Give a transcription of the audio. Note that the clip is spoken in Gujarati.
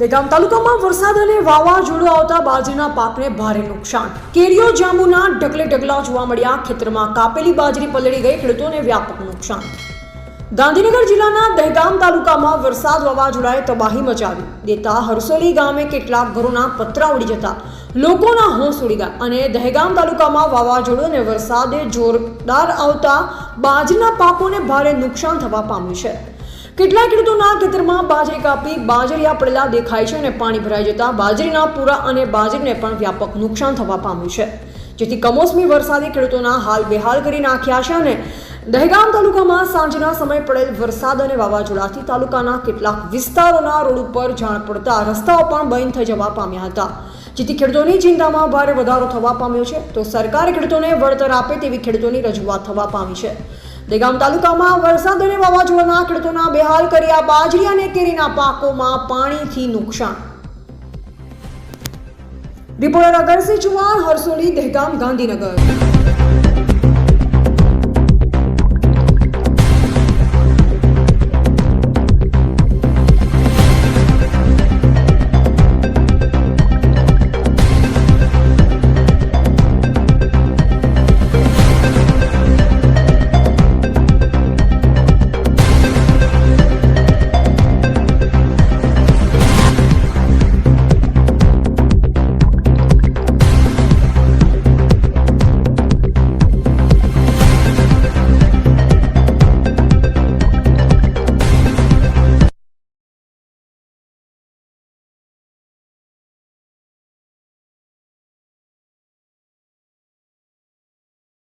દહેગામ તાલુકામાં વરસાદ અને વાવાઝોડું આવતા બાજરીના પાકને ભારે નુકસાન. કેરીઓ, જાંબુના ઢગલે ઢગલા જોવા મળ્યા. ખેતરમાં કાપેલી બાજરી પલળી ગઈ. ખેડૂતોને વ્યાપક નુકસાન. ગાંધીનગર જિલ્લાના દહેગામ તાલુકામાં વરસાદ વાવાઝોડાએ તબાહી મચાવી. દેતા હરસોલી ગામે કેટલાક ઘરોના પતરા ઉડી જતા. લોકોના હોંશ ઉડી ગયા અને દહેગામ તાલુકામાં વાવાઝોડું અને વરસાદે જોરદાર આવતા બાજરીના પાકોને ભારે નુકસાન થવા પામ્યું છે. કેટલાક ખેડૂતોના ખેતરમાં બાજરી કાપી બાજરીયા પડેલા દેખાય છે અને પાણી ભરાઈ જતા બાજરીના પૂરા અને બાજરીને પણ વ્યાપક નુકસાન થવા પામ્યું છે. જેથી કમોસમી વરસાદે ખેડૂતોના હાલ બેહાલ કરી નાખ્યા છે અને દહેગામ તાલુકામાં સાંજના સમયે પડેલ વરસાદ અને વાવાઝોડાથી તાલુકાના કેટલાક વિસ્તારોના રોડ ઉપર જાણ પડતા રસ્તાઓ પણ બંધ થઈ જવા પામ્યા હતા. જેથી ખેડૂતોની ચિંતામાં ભારે વધારો થવા પામ્યો છે. તો સરકાર ખેડૂતોને વળતર આપે તેવી ખેડૂતોની રજૂઆત થવા પામી છે. દેગામ તાલુકામાં વરસાદ અને વાવાઝોડાના ખેડૂતોના બેહાલ કર્યા બાજરી અને કેરીના પાકોમાં પાણીથી નુકસાન. રિપોર્ટર અગરસિંહ ચુવાણ હરસોલી, દહેગામ, ગાંધીનગર.